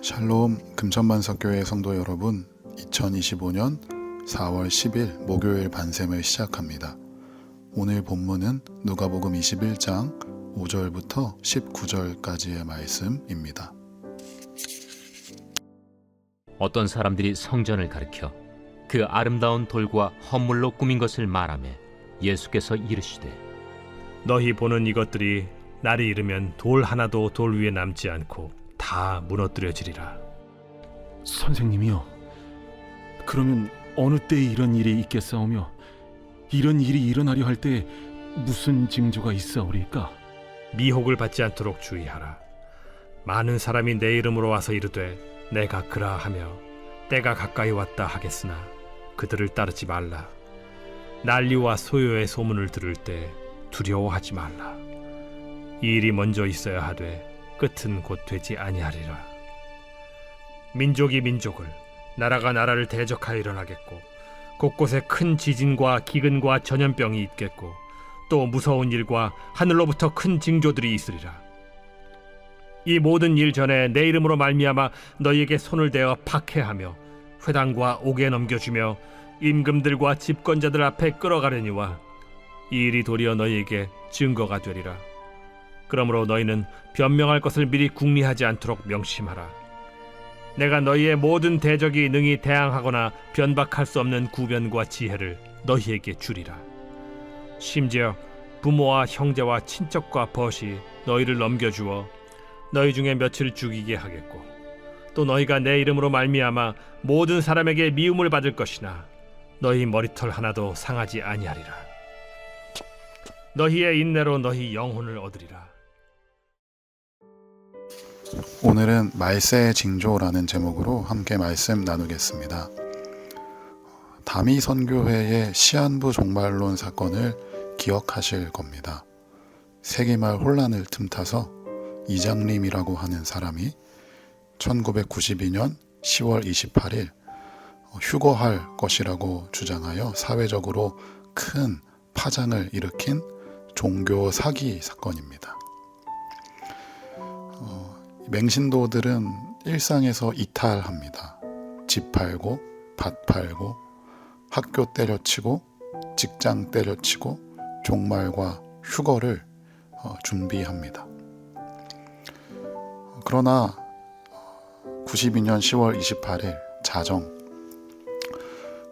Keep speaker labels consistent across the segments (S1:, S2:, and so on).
S1: 샬롬 금천만석교회 성도 여러분, 2025년 4월 10일 목요일 반샘을 시작합니다. 오늘 본문은 누가복음 21장 5절부터 19절까지의 말씀입니다.
S2: 어떤 사람들이 성전을 가리켜 그 아름다운 돌과 헌물로 꾸민 것을 말하며 예수께서 이르시되
S3: 너희 보는 이것들이 날이 이르면 돌 하나도 돌 위에 남지 않고 다 무너뜨려지리라.
S4: 선생님이요. 그러면 어느 때에 이런 일이 있겠사오며 이런 일이 일어나려 할 때 무슨 징조가 있사오리까?
S3: 미혹을 받지 않도록 주의하라. 많은 사람이 내 이름으로 와서 이르되 내가 그라 하며 때가 가까이 왔다 하겠으나 그들을 따르지 말라. 난리와 소요의 소문을 들을 때 두려워하지 말라. 이 일이 먼저 있어야 하되 끝은 곧 되지 아니하리라. 민족이 민족을 나라가 나라를 대적하여 일어나겠고 곳곳에 큰 지진과 기근과 전염병이 있겠고 또 무서운 일과 하늘로부터 큰 징조들이 있으리라. 이 모든 일 전에 내 이름으로 말미암아 너희에게 손을 대어 박해하며 회당과 옥에 넘겨주며 임금들과 집권자들 앞에 끌어가려니와 이 일이 도리어 너희에게 증거가 되리라. 그러므로 너희는 변명할 것을 미리 궁리하지 않도록 명심하라. 내가 너희의 모든 대적이 능히 대항하거나 변박할 수 없는 구변과 지혜를 너희에게 주리라. 심지어 부모와 형제와 친척과 벗이 너희를 넘겨주어 너희 중에 며칠 죽이게 하겠고 또 너희가 내 이름으로 말미암아 모든 사람에게 미움을 받을 것이나 너희 머리털 하나도 상하지 아니하리라. 너희의 인내로 너희 영혼을 얻으리라.
S1: 오늘은 말세의 징조라는 제목으로 함께 말씀 나누겠습니다. 다미 선교회의 시한부 종말론 사건을 기억하실 겁니다. 세기말 혼란을 틈타서 이장림이라고 하는 사람이 1992년 10월 28일 휴거할 것이라고 주장하여 사회적으로 큰 파장을 일으킨 종교 사기 사건입니다. 어, 맹신도들은 일상에서 이탈합니다. 집 팔고, 밭 팔고, 학교 때려치고, 직장 때려치고, 종말과 휴거를 어, 준비합니다. 그러나 92년 10월 28일 자정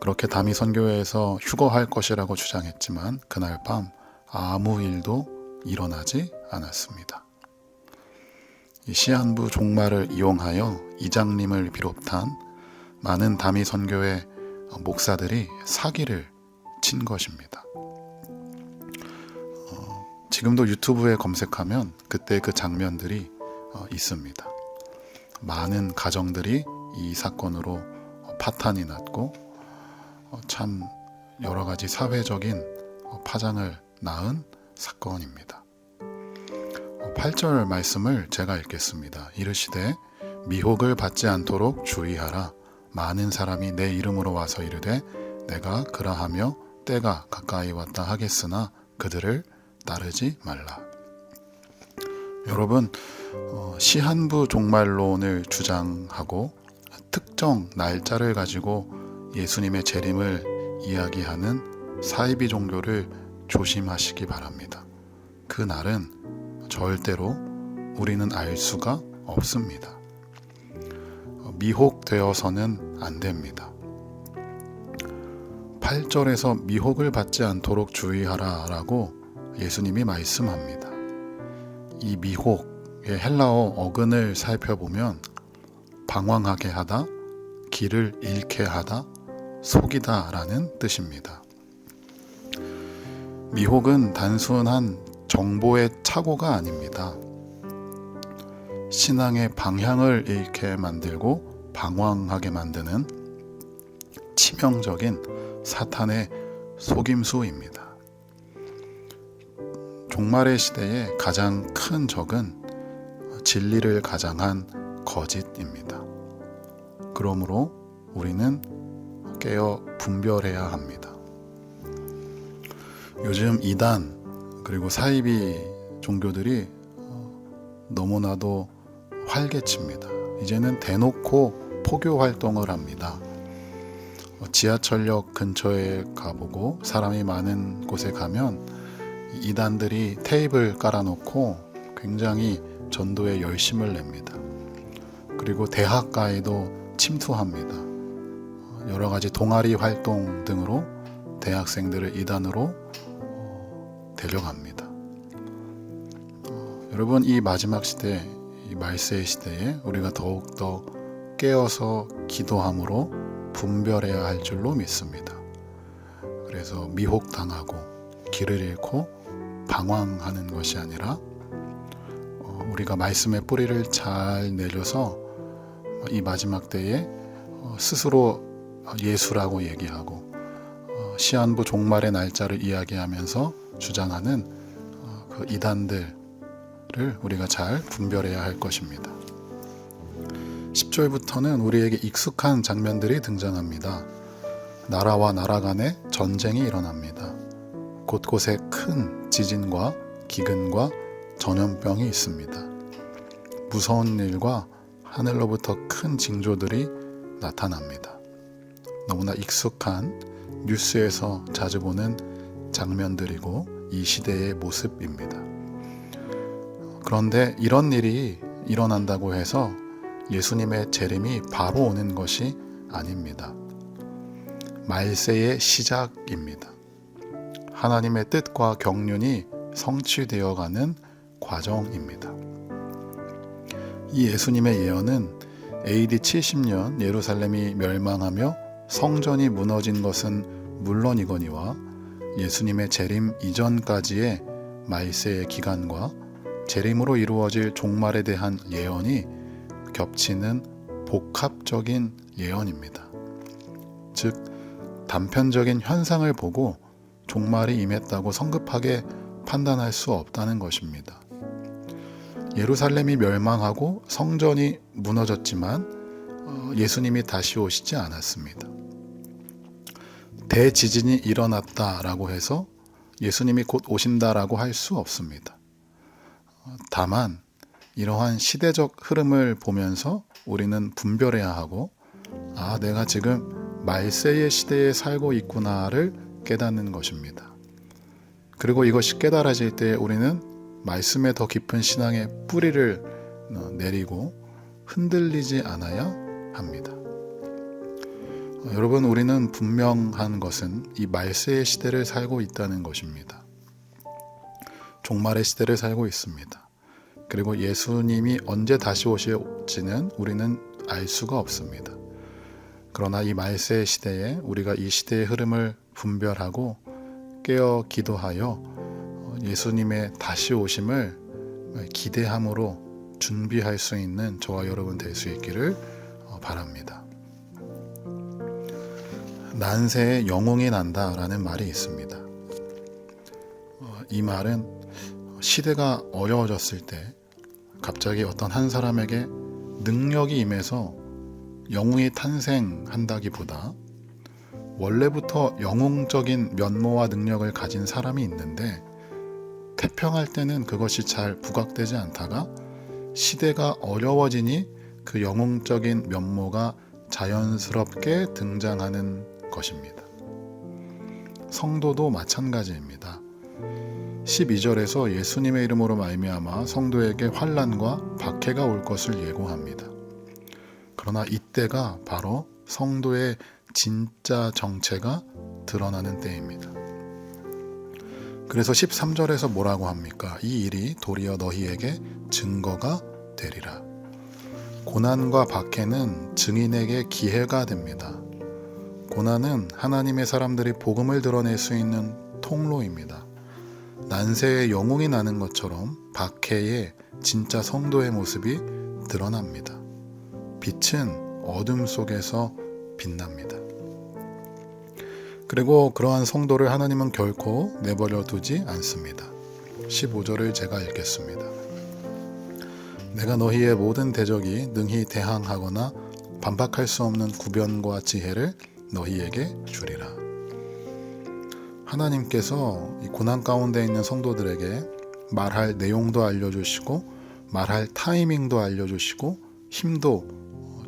S1: 그렇게 다미 선교회에서 휴거할 것이라고 주장했지만 그날 밤 아무 일도 일어나지 않았습니다. 이 시한부 종말을 이용하여 이장님을 비롯한 많은 다미 선교회 목사들이 사기를 친 것입니다. 어, 지금도 유튜브에 검색하면 그때 그 장면들이 어, 있습니다. 많은 가정들이 이 사건으로 파탄이 났고 어, 참 여러 가지 사회적인 어, 파장을 낳은 사건입니다. 8절 말씀을 제가 읽겠습니다. 이르시되 미혹을 받지 않도록 주의하라. 많은 사람이 내 이름으로 와서 이르되 내가 그라하며 때가 가까이 왔다 하겠으나 그들을 따르지 말라. 여러분 어, 시한부 종말론을 주장하고 특정 날짜를 가지고 예수님의 재림을 이야기하는 사이비 종교를 조심하시기 바랍니다. 그 날은 절대로 우리는 알 수가 없습니다. 어, 미혹되어서는 안 됩니다. 8절에서 미혹을 받지 않도록 주의하라 라고 예수님이 말씀합니다. 이 미혹의 헬라어 어근을 살펴보면 방황하게 하다, 길을 잃게 하다, 속이다 라는 뜻입니다. 미혹은 단순한 정보의 착오가 아닙니다. 신앙의 방향을 잃게 만들고 방황하게 만드는 치명적인 사탄의 속임수입니다. 종말의 시대에 가장 큰 적은 진리를 가장한 거짓입니다. 그러므로 우리는 깨어 분별해야 합니다. 요즘 이단 그리고 사이비 종교들이 어, 너무나도 활개칩니다. 이제는 대놓고 포교 활동을 합니다. 어, 지하철역 근처에 가보고 사람이 많은 곳에 가면 이 이단들이 테이블 깔아놓고 굉장히 전도에 열심을 냅니다. 그리고 대학가에도 침투합니다. 어, 여러 가지 동아리 활동 등으로 대학생들을 이단으로 어, 데려갑니다. 어, 여러분 이 마지막 시대, 이 말세의 시대에 우리가 더욱 더 깨어서 기도함으로 분별해야 할 줄로 믿습니다. 그래서 미혹당하고 길을 잃고 방황하는 것이 아니라 어, 우리가 말씀의 뿌리를 잘 내려서 이 마지막 때에 어, 스스로 예수라고 얘기하고 어, 시한부 종말의 날짜를 이야기하면서 주장하는 어, 그 이단들을 우리가 잘 분별해야 할 것입니다. 10절부터는 우리에게 익숙한 장면들이 등장합니다. 나라와 나라 간에 전쟁이 일어납니다. 곳곳에 큰 지진과 기근과 전염병이 있습니다. 무서운 일과 하늘로부터 큰 징조들이 나타납니다. 너무나 익숙한 뉴스에서 자주 보는 장면들이고 이 시대의 모습입니다. 그런데 이런 일이 일어난다고 해서 예수님의 재림이 바로 오는 것이 아닙니다. 말세의 시작입니다. 하나님의 뜻과 경륜이 성취되어 가는 과정입니다. 이 예수님의 예언은 AD 70년 예루살렘이 멸망하며 성전이 무너진 것은 물론이거니와 예수님의 재림 이전까지의 말세의 기간과 재림으로 이루어질 종말에 대한 예언이 겹치는 복합적인 예언입니다. 즉, 단편적인 현상을 보고 종말이 임했다고 성급하게 판단할 수 없다는 것입니다. 예루살렘이 멸망하고 성전이 무너졌지만 어, 예수님이 다시 오시지 않았습니다. 대지진이 일어났다라고 해서 예수님이 곧 오신다라고 할 수 없습니다. 어, 다만 이러한 시대적 흐름을 보면서 우리는 분별해야 하고 아 내가 지금 말세의 시대에 살고 있구나를 깨닫는 것입니다. 그리고 이것이 깨달아질 때 우리는 말씀에 더 깊은 신앙의 뿌리를 어, 내리고 흔들리지 않아야 합니다. 어, 여러분, 우리는 분명한 것은 이 말세의 시대를 살고 있다는 것입니다. 종말의 시대를 살고 있습니다. 그리고 예수님이 언제 다시 오실지는 우리는 알 수가 없습니다. 그러나 이 말세의 시대에 우리가 이 시대의 흐름을 분별하고 깨어 기도하여 예수님의 다시 오심을 기대함으로 준비할 수 있는 저와 여러분 될 수 있기를 어, 바랍니다. 난세에 영웅이 난다라는 말이 있습니다. 어, 이 말은 시대가 어려워졌을 때 갑자기 어떤 한 사람에게 능력이 임해서 영웅이 탄생한다기보다 원래부터 영웅적인 면모와 능력을 가진 사람이 있는데 태평할 때는 그것이 잘 부각되지 않다가 시대가 어려워지니 그 영웅적인 면모가 자연스럽게 등장하는 것입니다. 성도도 마찬가지입니다. 12절에서 예수님의 이름으로 말미암아 성도에게 환란과 박해가 올 것을 예고합니다. 그러나 이때가 바로 성도의 진짜 정체가 드러나는 때입니다. 그래서 13절에서 뭐라고 합니까? 이 일이 도리어 너희에게 증거가 되리라. 고난과 박해는 증인에게 기회가 됩니다. 고난은 하나님의 사람들이 복음을 드러낼 수 있는 통로입니다. 난세에 영웅이 나는 것처럼 박해에 진짜 성도의 모습이 드러납니다. 빛은 어둠 속에서 빛납니다. 그리고 그러한 성도를 하나님은 결코 내버려 두지 않습니다. 15절을 제가 읽겠습니다. 내가 너희의 모든 대적이 능히 대항하거나 반박할 수 없는 구변과 지혜를 너희에게 주리라. 하나님께서 이 고난 가운데 있는 성도들에게 말할 내용도 알려주시고 말할 타이밍도 알려주시고 힘도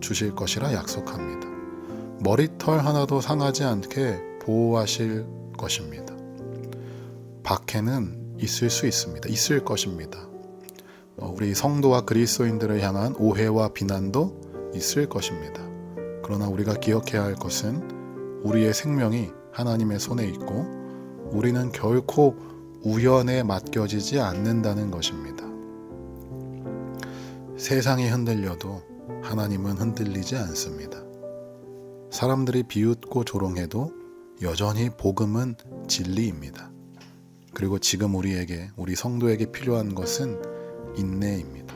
S1: 주실 것이라 약속합니다. 머리털 하나도 상하지 않게 보호하실 것입니다. 박해는 있을 수 있습니다. 있을 것입니다. 어, 우리 성도와 그리스도인들을 향한 오해와 비난도 있을 것입니다. 그러나 우리가 기억해야 할 것은 우리의 생명이 하나님의 손에 있고 우리는 결코 우연에 맡겨지지 않는다는 것입니다. 세상이 흔들려도 하나님은 흔들리지 않습니다. 사람들이 비웃고 조롱해도 여전히 복음은 진리입니다. 그리고 지금 우리에게, 우리 성도에게 필요한 것은 인내입니다.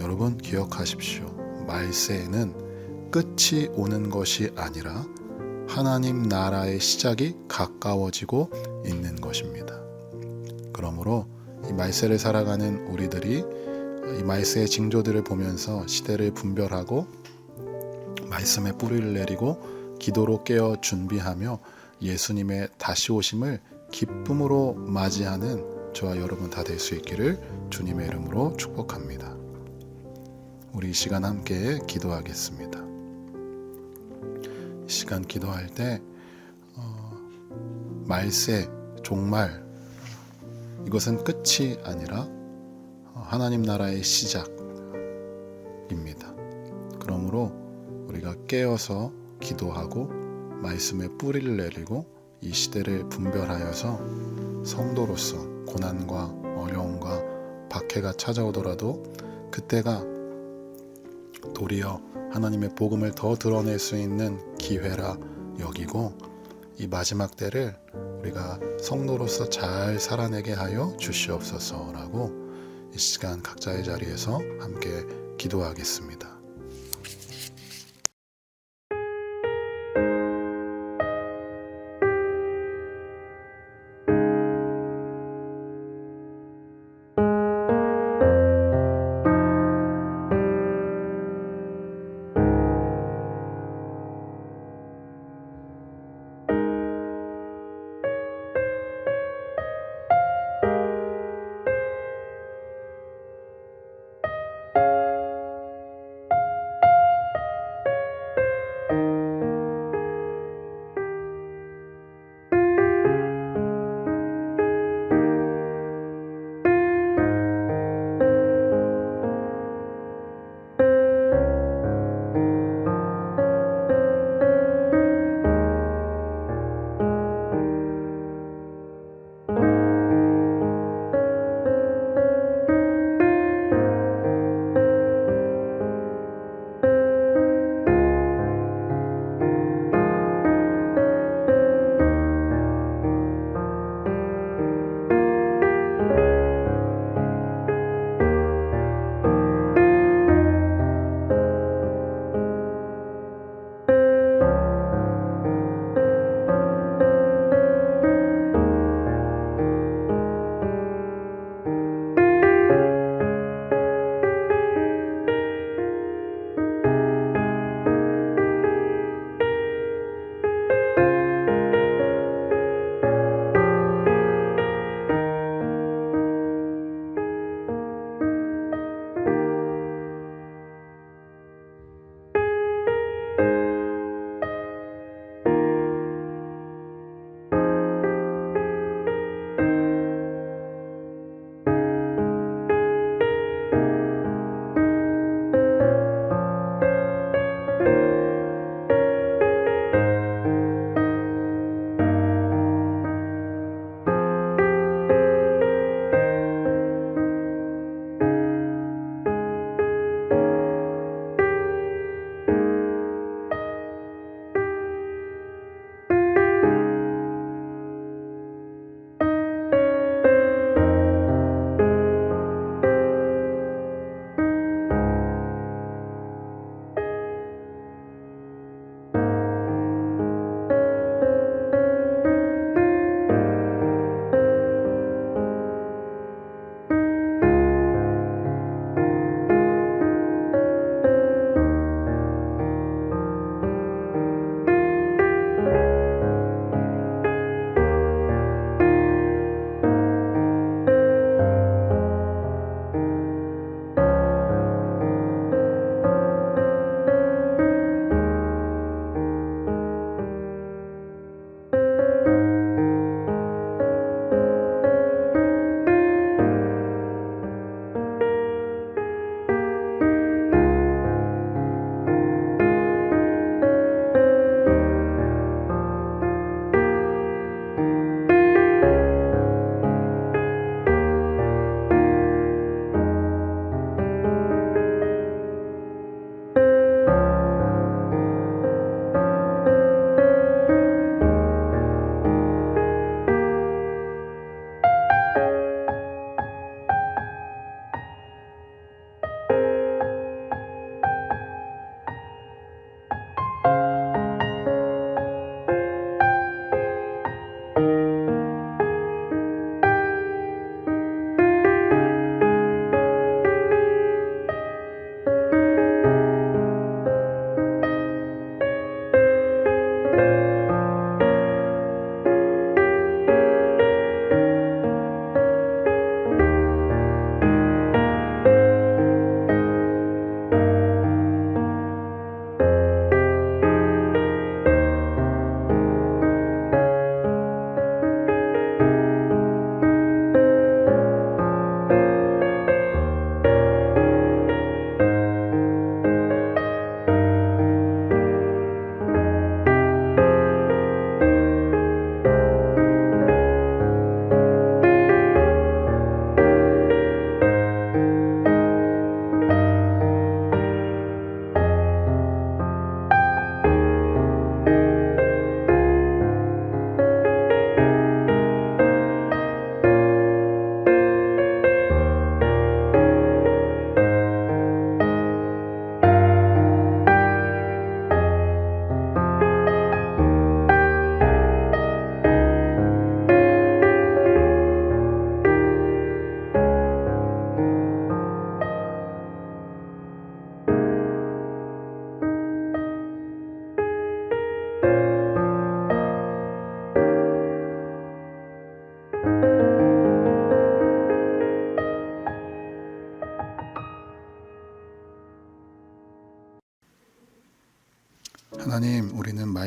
S1: 여러분 기억하십시오. 말세에는 끝이 오는 것이 아니라 하나님 나라의 시작이 가까워지고 있는 것입니다. 그러므로 이 말세를 살아가는 우리들이 이 말세의 징조들을 보면서 시대를 분별하고 말씀에 뿌리를 내리고 기도로 깨어 준비하며 예수님의 다시 오심을 기쁨으로 맞이하는 저와 여러분 다 될 수 있기를 주님의 이름으로 축복합니다. 우리 이 시간 함께 기도하겠습니다. 이 시간 기도할 때 어, 말세 종말 이것은 끝이 아니라 어, 하나님 나라의 시작입니다. 그러므로 우리가 깨어서 기도하고 말씀에 뿌리를 내리고 이 시대를 분별하여서 성도로서 고난과 어려움과 박해가 찾아오더라도 그때가 도리어 하나님의 복음을 더 드러낼 수 있는 기회라 여기고 이 마지막 때를 우리가 성도로서 잘 살아내게 하여 주시옵소서라고 이 시간 각자의 자리에서 함께 기도하겠습니다.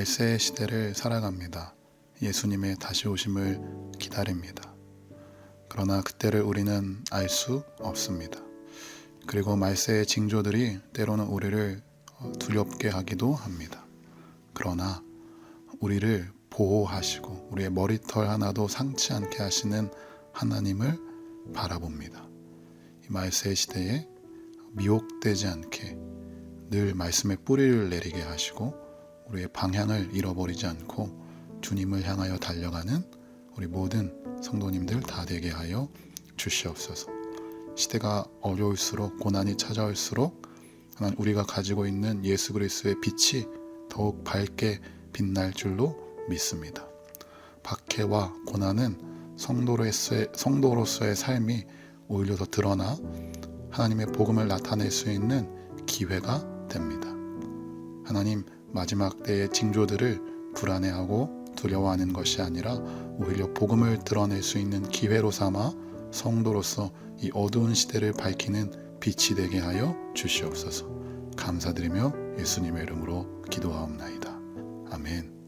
S1: 말세의 시대를 살아갑니다. 예수님의 다시 오심을 기다립니다. 그러나 그때를 우리는 알 수 없습니다. 그리고 말세의 징조들이 때로는 우리를 어, 두렵게 하기도 합니다. 그러나 우리를 보호하시고 우리의 머리털 하나도 상치 않게 하시는 하나님을 바라봅니다. 이 말세의 시대에 미혹되지 않게 늘 말씀의 뿌리를 내리게 하시고 우리의 방향을 잃어버리지 않고 주님을 향하여 달려가는 우리 모든 성도님들 다 되게 하여 주시옵소서. 시대가 어려울수록 고난이 찾아올수록 하나님 우리가 가지고 있는 예수 그리스도의 빛이 더욱 밝게 빛날 줄로 믿습니다. 박해와 고난은 성도로서의, 성도로서의 삶이 오히려 더 드러나 하나님의 복음을 나타낼 수 있는 기회가 됩니다. 하나님 마지막 때의 징조들을 불안해하고 두려워하는 것이 아니라 오히려 복음을 드러낼 수 있는 기회로 삼아 성도로서 이 어두운 시대를 밝히는 빛이 되게 하여 주시옵소서. 감사드리며 예수님의 이름으로 기도하옵나이다. 아멘.